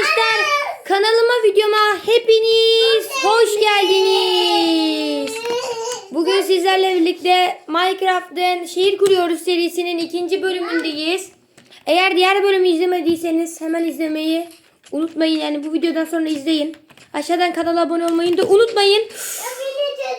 Arkadaşlar kanalıma videoma hepiniz hoş geldiniz. Bugün sizlerle birlikte Minecraft'ın şehir kuruyoruz serisinin ikinci bölümündeyiz. Eğer diğer bölümü izlemediyseniz hemen izlemeyi unutmayın. Yani bu videodan sonra izleyin. Aşağıdan kanala abone olmayı da unutmayın.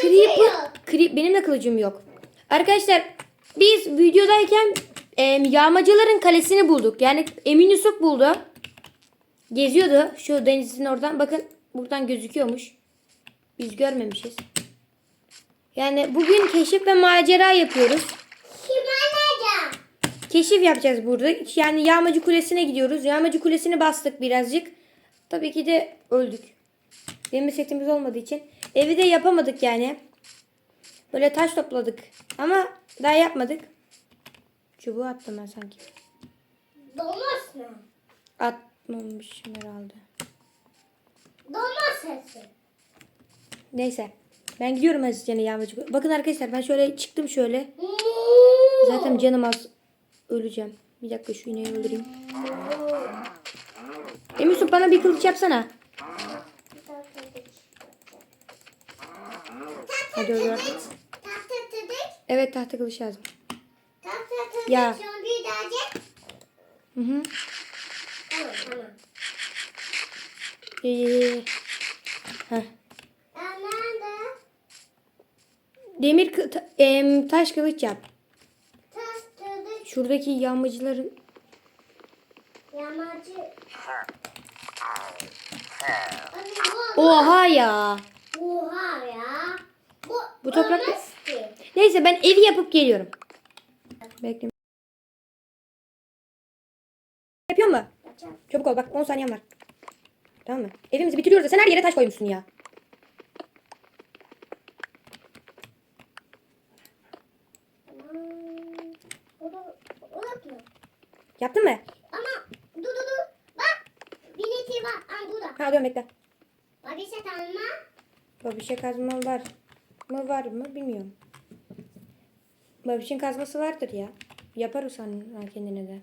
Creeper, Creep, benim de kılıcım yok. Arkadaşlar biz videodayken e, yağmacıların kalesini bulduk. Yani Emin Yusuf buldu. Geziyordu şu denizin oradan. Bakın buradan gözüküyormuş. Biz görmemişiz. Yani bugün keşif ve macera yapıyoruz. Keşif yapacağız burada. Yani Yağmacı Kulesi'ne gidiyoruz. Yağmacı Kulesi'ni bastık birazcık. Tabii ki de öldük. Demir setimiz olmadığı için. Evi de yapamadık yani. Böyle taş topladık. Ama daha yapmadık. Çubuğu attım ben sanki. Domas mı? Atmamışım herhalde. Domas sesi. Neyse. Ben gidiyorum Yağmacı Kulesi. Bakın arkadaşlar ben şöyle çıktım şöyle. Zaten canım az. Öleceğim. Bir dakika şu ineği öldüreyim. Emirsun bana bir kılıç yapsana. Hadi. Tahta tadık. Evet tahta kılıç lazım. Tahta tadık. Ya. Hı hı. Tamam tamam. Heh. Demir ta- em, taş kılıç yap. Taş tadık. Şuradaki yağmacıların bu. Oha ya. Oha ya. Bu, Bu toprak-. Neyse ben evi yapıp geliyorum. Bekle. Yapıyor mu? Çabuk ol bak 10 saniyem var. Tamam mı? Evimizi bitiriyoruz da sen her yere taş koymuşsun ya. Yaptın mı? Ama dur dur dur. Bak. Bileti var. Aa, burada. Ha dur bekle. Babişe tanıma. Babişe kazma var mı var mı bilmiyorum. Babişin kazması vardır ya. Yapar o sen kendine de.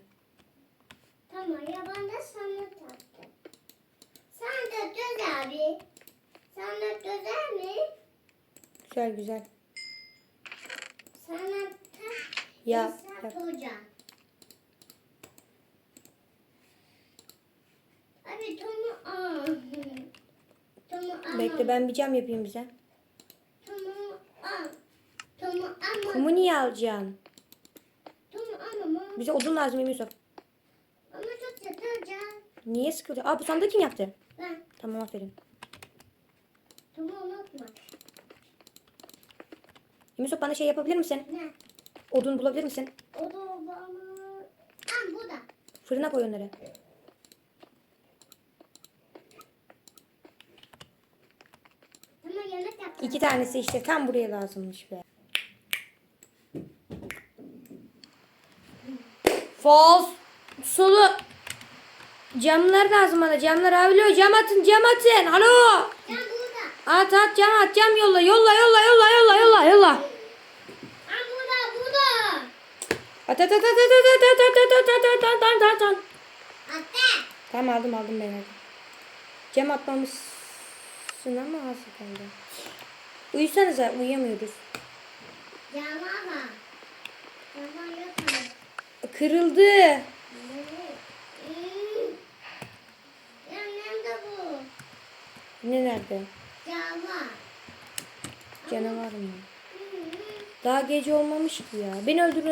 Tamam ya ben de sana. Düz abi. Sen de düzel mi? Güzel güzel. Sana tak. Ya, yap. tutacağım. Abi Tom'u al. Tom'u al. Bekle ben bir cam yapayım bize. Tom'u al. Tom'u alma. Kumu niye alacaksın? Tom'u alma. Bize odun lazım Yusuf. Ama çok tutacağım. Niye sıkılıyor? Aa bu sandığı kim yaptı? Ben. Tamam aferin. Tom'u unutma. Yusuf bana şey yapabilir misin? Ne? Odun bulabilir misin? O da bana. Aa bu da. Fırına koy onları. Tamam yemek yaptım. İki tanesi işte tam buraya lazımmış be. Fos. Solu. Camlar lazım bana. Camlar alo cam atın cam atın. Alo. Ben burada. At at cam at cam yolla yolla yolla yolla yolla yolla yolla. Burada burada. At at at at at at at at at at at at at at at. Hatta. Tamam aldım aldım ben aldım. Cam atmamışsın ama az kaldı. Uyusanıza uyuyamıyoruz. Yama var. Yama yok? Kırıldı. Evet. Hmm. Ya nerede bu? Ne nerede? Yama. Canavar mı? Daha gece olmamış ki ya. Beni öldür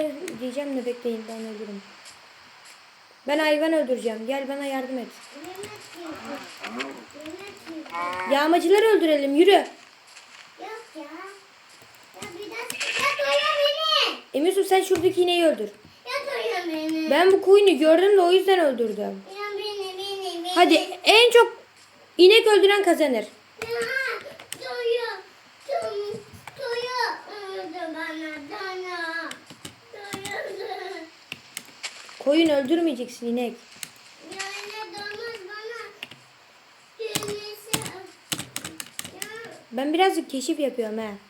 diyeceğim de bekleyin ben öldürürüm. Ben hayvan öldüreceğim. Gel bana yardım et. Yağmacıları öldürelim yürü. Yok ya. Ya bir dakika. Ya doyur beni. Emirsun sen şuradaki ineği öldür. Ya doyur beni. Ben bu koyunu gördüm de o yüzden öldürdüm. Ya beni beni beni. Hadi en çok İnek öldüren kazanır. Koyun öldürmeyeceksin inek. Ben birazcık keşif yapıyorum he.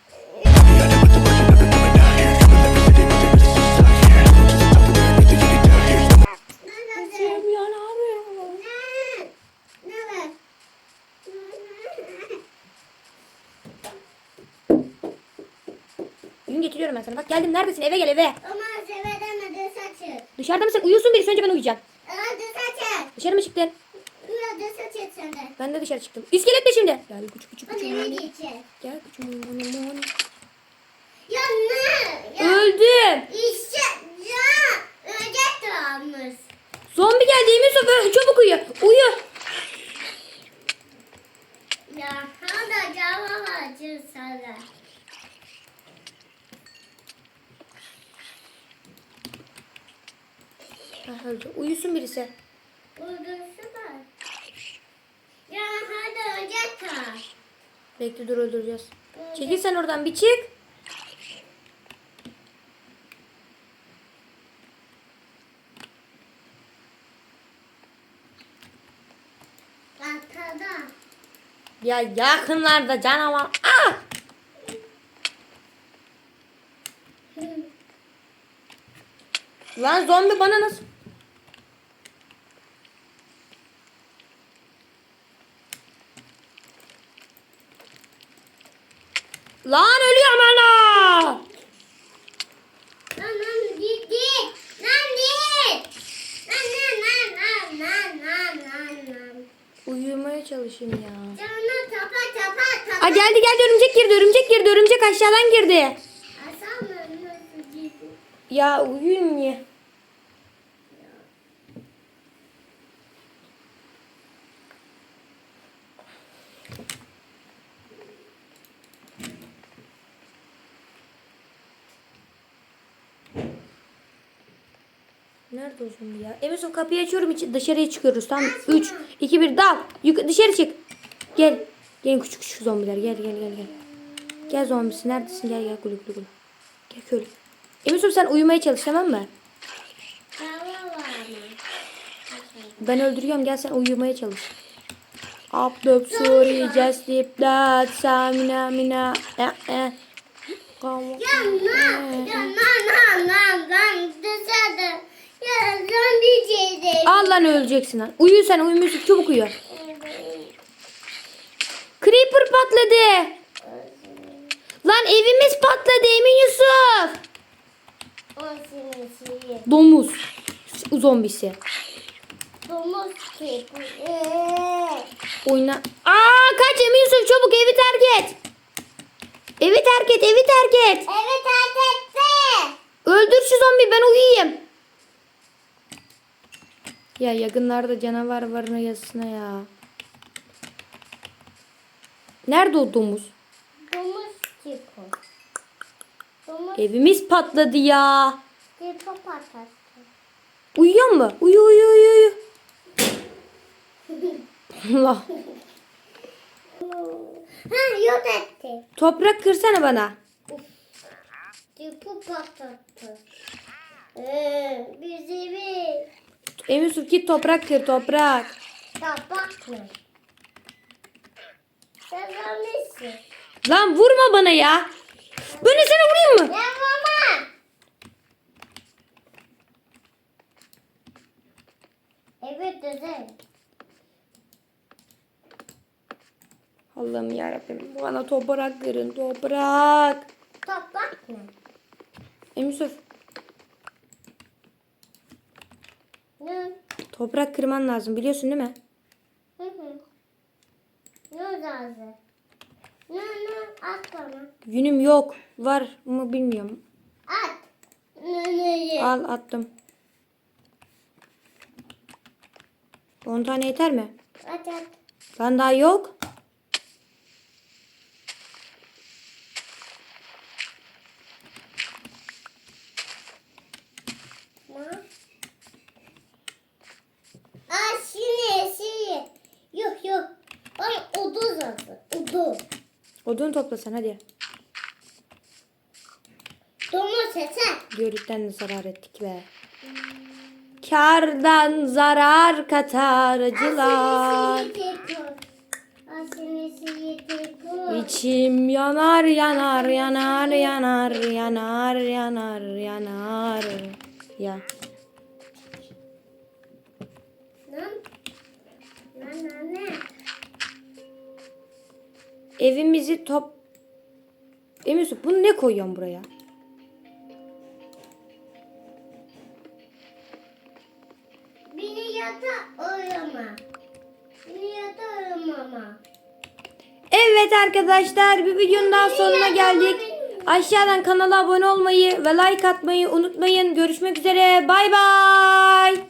Geldim neredesin? Eve gel eve. Ama sevedemedi saçı. Dışarıda mısın? Uyuyorsun birisi önce ben uyuyacağım. Hadi saçı. Dışarı mı çıktın? Hadi saçı sen de. Ben de dışarı çıktım. İskelet de şimdi. Gel küçük küçük küçük. eve geçeceğiz. Gel küçük. Ya ne? Ya Öldüm. işte ya. Ölecek de almış. Zombi geldi Yusuf ö- çabuk uyu. Uyu. Ya hala cevap acı sana. Ha, öldü. Uyusun birisi. Uydusu var. Ya hadi ölecek. Bekle dur öldüreceğiz. Çekil sen oradan bir çık. Arkada. Ya yakınlarda canavar. Ah! Lan zombi bana nasıl? Lan ölüyorum ana! Lan lan git git. Lan git. Lan lan lan lan lan lan lan. Uyumaya çalışayım ya. Canına tapa tapa tapa. Aa geldi geldi örümcek girdi örümcek girdi örümcek aşağıdan girdi. Hasan mı? Ya uyuyun ya. Nerede o zombi ya? Emerson kapıyı açıyorum içi dışarıya çıkıyoruz mı? 3 2 1 dal. Yuk dışarı çık. Gel. Gel küçük küçük zombiler gel gel gel gel. Gel zombisi neredesin? Gel gel gulu gulu. Gel köylü. Emerson sen uyumaya çalış tamam mı? Ben öldürüyorum gel sen uyumaya çalış. Up the sorry just sleep that samina mina eh eh. Ya lan ya lan zombi. Al lan öleceksin lan. Uyu sen uyumuyorsun çabuk uyu. Creeper patladı. Lan evimiz patladı Emin Yusuf. Domuz. Zombisi. Domuz. Oyna. Aa kaç Emin Yusuf çabuk evi terk et. Evi terk et evi terk et. Evet etti. Öldür şu zombi ben uyuyayım. Ya yakınlarda canavar varına yazısına ya. Nerede o domuz? Domuz kepi. Domuz Evimiz patladı ya. kepi patlattı. Uyuyor mu? Uyu uyu uyu uyu. Allah. Ha yok etti. Toprak kırsana bana. Kepi patlattı. Ee, bizi bir Emin Yusuf git toprak kır toprak. tabak mı? Sen zombisin. Lan vurma bana ya. Ben de sana vurayım mı? Ya mama. Evet güzel. Allah'ım yarabbim bana toprak verin toprak. Tabak mı? Emin Yusuf Ne? toprak kırman lazım biliyorsun değil mi? Hı hı. Ne lazım? Ne ne at bana. Yünüm yok. Var mı bilmiyorum. At. Ne ne Al attım. 10 tane yeter mi? At at. Lan daha yok. Ne? Aa şimdi şimdi. Yok yok. Bana odun lazım. Odun. Odun toplasan hadi. Domuz sesi. Görükten de zarar ettik be. Kardan zarar katar acılar. İçim yanar yanar yanar yanar yanar yanar yanar. Ya. Evimizi top... Emiyorsun bunu ne koyuyorsun buraya? Beni yata oyama. Beni yata oyamama. Evet arkadaşlar bir videonun daha sonuna geldik. Aşağıdan kanala abone olmayı ve like atmayı unutmayın. Görüşmek üzere. Bay bay.